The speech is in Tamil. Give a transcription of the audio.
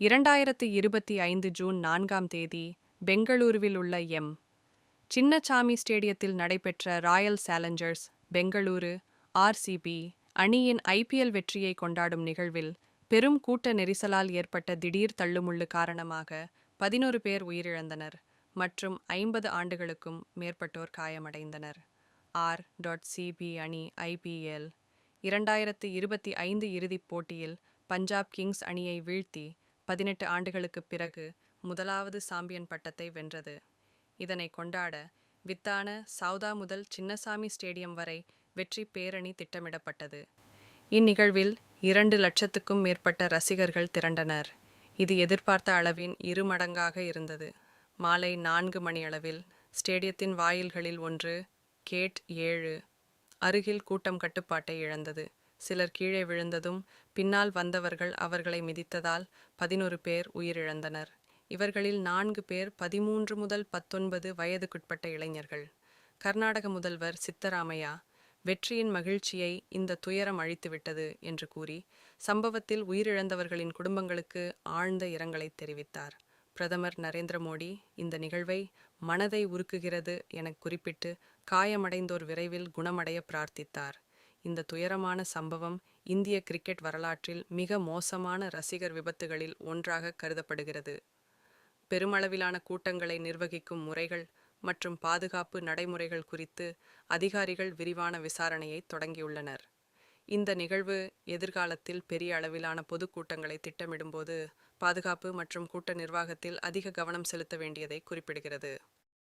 இரண்டாயிரத்து இருபத்தி ஐந்து ஜூன் நான்காம் தேதி பெங்களூருவில் உள்ள எம். சின்னசாமி ஸ்டேடியத்தில் நடைபெற்ற ராயல் சேலஞ்சர்ஸ் பெங்களூரு ஆர்சிபி அணியின் ஐபிஎல் வெற்றியை கொண்டாடும் நிகழ்வில் பெரும் கூட்ட நெரிசலால் ஏற்பட்ட திடீர் தள்ளுமுள்ளு காரணமாக பதினோரு பேர் உயிரிழந்தனர் மற்றும் ஐம்பது ஆண்டுகளுக்கும் மேற்பட்டோர் காயமடைந்தனர். ஆர். டாட் சிபி அணி ஐபிஎல் இரண்டாயிரத்து இருபத்தி ஐந்து இறுதிப் போட்டியில் பஞ்சாப் கிங்ஸ் அணியை வீழ்த்தி பதினெட்டு ஆண்டுகளுக்குப் பிறகு முதலாவது சாம்பியன் பட்டத்தை வென்றது. இதனை கொண்டாட வித்தான சவுதா முதல் சின்னசாமி ஸ்டேடியம் வரை வெற்றி பேரணி திட்டமிடப்பட்டது. இந்நிகழ்வில் இரண்டு லட்சத்துக்கும் மேற்பட்ட ரசிகர்கள் திரண்டனர். இது எதிர்பார்த்த அளவின் இரு மடங்காக இருந்தது. மாலை நான்கு மணியளவில் ஸ்டேடியத்தின் வாயில்களில் ஒன்று கேட் ஏழு அருகில் கூட்டம் கட்டுப்பாட்டை இழந்தது. சிலர் கீழே விழுந்ததும் பின்னால் வந்தவர்கள் அவர்களை மிதித்ததால் பதினொரு பேர் உயிரிழந்தனர். இவர்களில் நான்கு பேர் பதிமூன்று முதல் பத்தொன்பது வயதுக்குட்பட்ட இளைஞர்கள். கர்நாடக முதல்வர் சித்தராமையா வெற்றியின் மகிழ்ச்சியை இந்த துயரம் அழித்துவிட்டது என்று கூறி சம்பவத்தில் உயிரிழந்தவர்களின் குடும்பங்களுக்கு ஆழ்ந்த இரங்கலை தெரிவித்தார். பிரதமர் நரேந்திர மோடி இந்த நிகழ்வை மனதை உருக்குகிறது என குறிப்பிட்டு காயமடைந்தோர் விரைவில் குணமடைய பிரார்த்தித்தார். இந்த துயரமான சம்பவம் இந்திய கிரிக்கெட் வரலாற்றில் மிக மோசமான ரசிகர் விபத்துகளில் ஒன்றாக கருதப்படுகிறது. பெருமளவிலான கூட்டங்களை நிர்வகிக்கும் முறைகள் மற்றும் பாதுகாப்பு நடைமுறைகள் குறித்து அதிகாரிகள் விரிவான விசாரணையை தொடங்கியுள்ளனர். இந்த நிகழ்வு எதிர்காலத்தில் பெரிய அளவிலான பொதுக்கூட்டங்களை திட்டமிடும்போது பாதுகாப்பு மற்றும் கூட்ட நிர்வாகத்தில் அதிக கவனம் செலுத்த வேண்டியதை குறிப்பிடுகிறது.